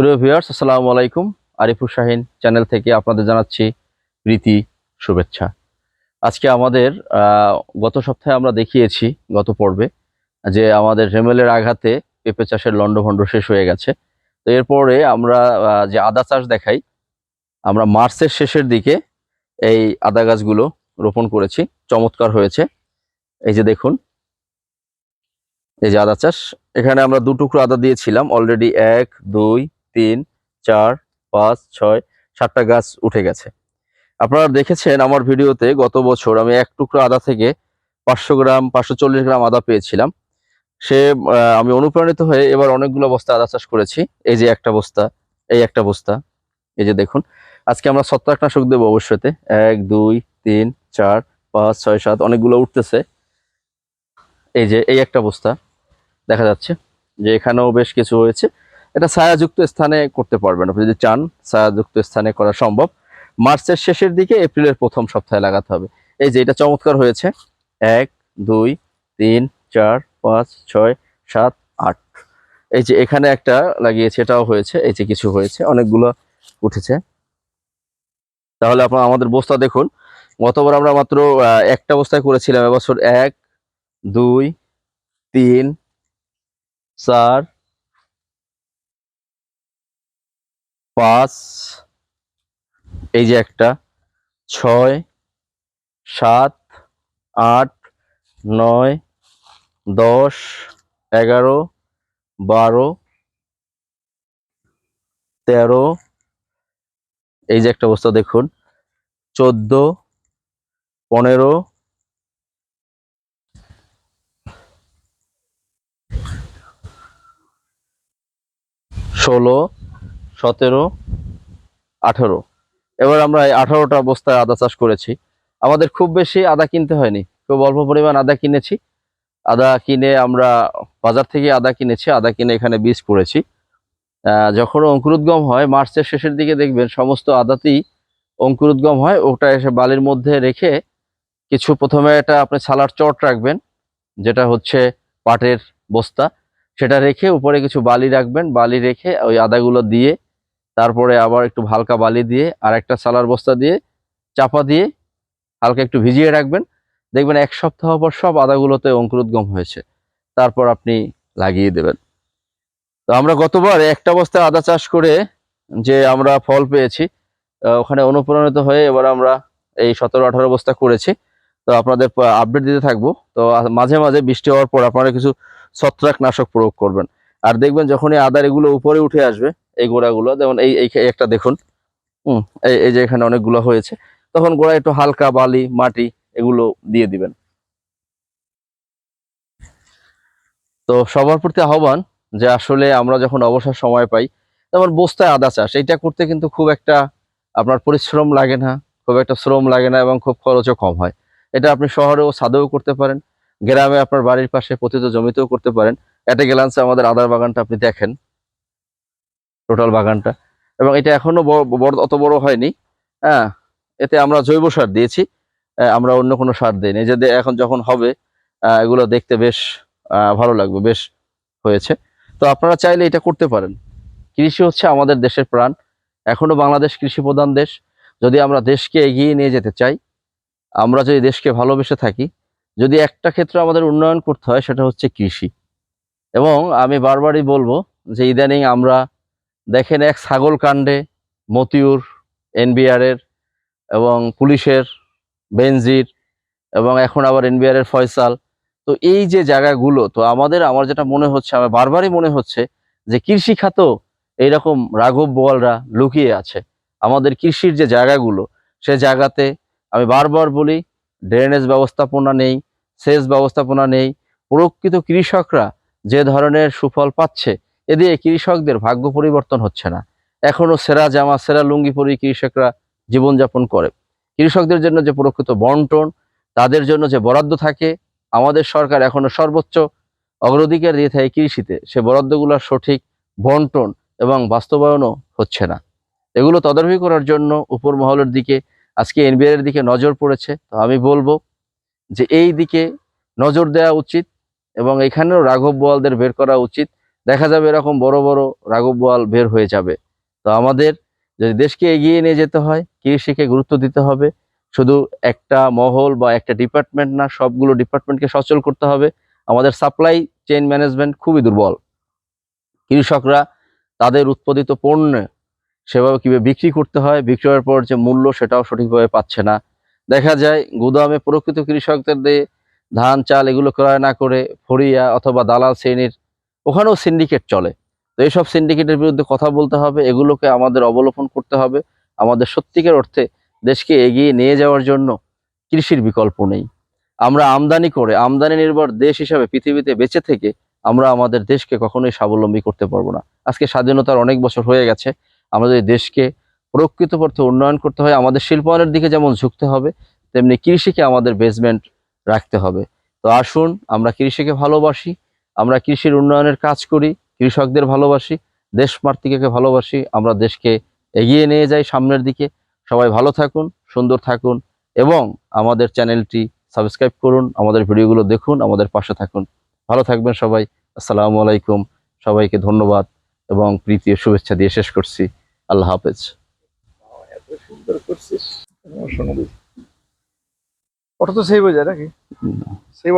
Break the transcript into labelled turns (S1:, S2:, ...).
S1: প্রিয় ভিউয়ার্স আসসালামু আলাইকুম। আরিফুর শাহিন চ্যানেল থেকে আপনাদের জানাচ্ছি প্রীতি শুভেচ্ছা। আজকে আমাদের গত সপ্তাহে আমরা দেখিয়েছি, গত পর্বে, যে আমাদের রেমেলের আঘাতে পেঁপে চাষের লণ্ডভণ্ড শেষ হয়ে গেছে। তো এরপরে আমরা যে আদা চাষ দেখাই, আমরা মার্চের শেষের দিকে এই আদা গাছগুলো রোপণ করেছি। চমৎকার হয়েছে। এই যে দেখুন, এই যে আদা চাষ। এখানে আমরা দু টুকরো আদা দিয়েছিলাম। অলরেডি এক, দুই তিন, চার, পাঁচ, ছয়, সাতটা গাছ উঠে গেছে। আপনারা দেখেছেন আমার ভিডিওতে গত বছর আমি এক টুকরো আদা থেকে পাঁচশো গ্রাম, পাঁচশো চল্লিশ গ্রাম আদা পেয়েছিলাম। সে আমি অনুপ্রাণিত হয়ে এবার অনেকগুলো বস্তা আদা চাষ করেছি। এই যে একটা বস্তা, এই একটা বস্তা, এই যে দেখুন। আজকে আমরা ছত্রাকনাশক দেবো অবশ্যই। এক, দুই, তিন, চার, পাঁচ, ছয়, সাত, অনেকগুলো উঠতেছে। এই যে, এই একটা বস্তা দেখা যাচ্ছে যে এখানেও বেশ কিছু হয়েছে। এটা ছায়াযুক্ত স্থানে করতে পারবেন। আপনি যদি চান, ছায়াযুক্ত স্থানে করা সম্ভব। মার্চের শেষের দিকে এপ্রিলের প্রথম সপ্তাহে লাগাতে হবে। এই যে এটা চমৎকার হয়েছে। এক, দুই, তিন, চার, পাঁচ, ছয়, সাত, আট। এই যে এখানে একটা লাগিয়েছে, এটাও হয়েছে। এই যে কিছু হয়েছে, অনেকগুলো উঠেছে। তাহলে আপনার আমাদের বস্তা দেখুন। গতবার আমরা মাত্র একটা বস্তায় করেছিলাম। এবছর এক, দুই, তিন, চার পাঁচ, এই যে একটা, ছয়, সাত, আট, নয়, দশ, এগারো, বারো, তেরো, এই যে একটা অবস্থা দেখুন, চোদ্দ, পনেরো, ষোলো সতেরো, আঠারো। এবার আমরা এই আঠারোটা বস্তায় আদা চাষ করেছি। আমাদের খুব বেশি আদা কিনতে হয়নি। খুব অল্প পরিমাণ আদা কিনেছি। আদা কিনে আমরা বাজার থেকে আদা কিনেছি। আদা কিনে এখানে বীজ করেছি যখন অঙ্কুরোদ্গম হয়, মার্চের শেষের দিকে দেখবেন সমস্ত আদাতেই অঙ্কুরোদ্গম হয়। ওটা এসে বালির মধ্যে রেখে কিছু প্রথমে এটা আপনি ছালার চট রাখবেন, যেটা হচ্ছে পাটের বস্তা। সেটা রেখে উপরে কিছু বালি রাখবেন। বালি রেখে ওই আদাগুলো দিয়ে তারপরে আবার একটু হালকা বালি দিয়ে আর একটা সালার বস্তা দিয়ে চাপা দিয়ে হালকা একটু ভিজিয়ে রাখবেন। দেখবেন এক সপ্তাহ পর সব আদাগুলোতে অঙ্কুরোদ্গম হয়েছে। তারপর আপনি লাগিয়ে দেবেন। তো আমরা গতবার একটা বস্তায় আদা চাষ করে যে আমরা ফল পেয়েছি ওখানে অনুপ্রাণিত হয়ে এবার আমরা এই সতেরো আঠারো বস্তা করেছি। তো আপনাদের আপডেট দিতে থাকব। তো মাঝে মাঝে বৃষ্টি হওয়ার পর আপনারা কিছু ছত্রাকনাশক প্রয়োগ করবেন। আর দেখবেন যখনই আদার এগুলো উপরে উঠে আসবে এই গোড়াগুলো, যেমন এই এই একটা দেখুন। হুম, এই এই যে এখানে অনেকগুলো হয়েছে। তখন গোড়ায় একটু হালকা বালি, মাটি এগুলো দিয়ে দিবেন। তো সবার প্রতি আহ্বান যে আসলে আমরা যখন অবসর সময় পাই, যেমন বস্তায় আদা চাষ এটা করতে কিন্তু খুব একটা আপনার পরিশ্রম লাগে না, খুব একটা শ্রম লাগে না এবং খুব খরচও কম হয়। এটা আপনি শহরেও ছাদেও করতে পারেন, গ্রামে আপনার বাড়ির পাশে পতিত জমিতেও করতে পারেন। এটা গেলান্সে আমাদের আদার বাগানটা আপনি দেখেন। টোটাল বাগানটা। এবং এটা এখনও বড়, অত বড় হয়নি। হ্যাঁ এতে আমরা জৈব সার দিয়েছি। আমরা অন্য কোনো সার দিইনি। যে দে- এখন যখন হবে এগুলো দেখতে বেশ ভালো লাগবে, বেশ হয়েছে। তো আপনারা চাইলে এটা করতে পারেন। কৃষি হচ্ছে আমাদের দেশের প্রাণ। এখনও বাংলাদেশ কৃষি প্রধান দেশ। যদি আমরা দেশকে এগিয়ে নিয়ে যেতে চাই, আমরা যদি দেশকে ভালোবেসে থাকি, যদি একটা ক্ষেত্রে আমাদের উন্নয়ন করতে হয়, সেটা হচ্ছে কৃষি। এবং আমি বারবারই বলব যে ইদানিং আমরা দেখেন এক ছাগল কাণ্ডে মতিউর, এনবিআর এর এবং পুলিশের বেনজির এবং এখন আবার এনবিআর এর ফয়সাল। তো এই যে জায়গাগুলো, তো আমাদের, আমার যেটা মনে হচ্ছে, আমার বারবারই মনে হচ্ছে যে কৃষি খাত এইরকম রাঘব বোয়ালরা লুকিয়ে আছে। আমাদের কৃষির যে জায়গাগুলো, সে জায়গাতে আমি বারবার বলি ড্রেনেজ ব্যবস্থাপনা নেই, সেচ ব্যবস্থাপনা নেই, প্রকৃত কৃষকরা যে ধরনের সুফল পাচ্ছে এদিকে কৃষকদের ভাগ্য পরিবর্তন হচ্ছে না। এখনও সেরা জামা, সেরা লুঙ্গি পরে কৃষকরা জীবনযাপন করে। কৃষকদের জন্য যে প্রকৃত বন্টন, তাদের জন্য যে বরাদ্দ থাকে, আমাদের সরকার এখনও সর্বোচ্চ অগ্রাধিকার দিয়ে থাকে কৃষিতে। সে বরাদ্দগুলোর সঠিক বন্টন এবং বাস্তবায়নও হচ্ছে না। এগুলো তদারকি করার জন্য উপর মহলের দিকে আজকে এনবিআর এর দিকে নজর পড়েছে। তো আমি বলব যে এই দিকে নজর দেওয়া উচিত এবং এখানেও রাঘব বোয়ালদের বের করা উচিত। দেখা যাবে এরকম বড় বড় রাঘব বোয়াল বের হয়ে যাবে। তো আমাদের যদি দেশকে এগিয়ে নিয়ে যেতে হয়, কৃষিকে গুরুত্ব দিতে হবে। শুধু একটা মহল বা একটা ডিপার্টমেন্ট না, সবগুলো ডিপার্টমেন্টকে সচল করতে হবে। আমাদের সাপ্লাই চেইন ম্যানেজমেন্ট খুবই দুর্বল। কৃষকরা তাদের উৎপাদিত পণ্য সেভাবে কীভাবে বিক্রি করতে হয়, বিক্রয়ের পর যে মূল্য সেটাও সঠিকভাবে পাচ্ছে না। দেখা যায় গুদামে প্রকৃত কৃষকদের দিয়ে ধান, চাল এগুলো ক্রয় না করে ফরিয়া অথবা দালাল শ্রেণির ওখানেও সিন্ডিকেট চলে। তো এইসব সিন্ডিকেটের বিরুদ্ধে কথা বলতে হবে, এগুলোকে আমাদের অবলোপন করতে হবে। আমাদের সত্যিকার অর্থে দেশকে এগিয়ে নিয়ে যাওয়ার জন্য কৃষির বিকল্প নেই। আমরা আমদানি করে, আমদানি নির্ভর দেশ হিসাবে পৃথিবীতে বেঁচে থেকে আমরা আমাদের দেশকে কখনোই স্বাবলম্বী করতে পারব না। আজকে স্বাধীনতার অনেক বছর হয়ে গেছে। আমাদের দেশকে প্রকৃতপক্ষে উন্নয়ন করতে হয়। আমাদের শিল্পায়নের দিকে যেমন ঝুঁকতে হবে, তেমনি কৃষিকে আমাদের বেসমেন্ট রাখতে হবে। তো আসুন, আমরা কৃষিকে ভালোবাসি। আমরা কৃষির উন্নয়নের কাজ করি কৃষকদের ভালোবাসি দেশ মাতৃকাকে ভালোবাসি আমরা দেশকে এগিয়ে নিয়ে যাই সামনের দিকে। সবাই ভালো থাকুন সুন্দর থাকুন এবং আমাদের চ্যানেলটি সাবস্ক্রাইব করুন আমাদের ভিডিওগুলো দেখুন আমাদের পাশে থাকুন। ভালো থাকবেন সবাই আসসালামু আলাইকুম সবাইকে ধন্যবাদ এবং প্রীতি শুভেচ্ছা দিয়ে শেষ করছি। আল্লাহ হাফেজ।
S2: ওটা তো সেই বোঝায় নাকি? সেই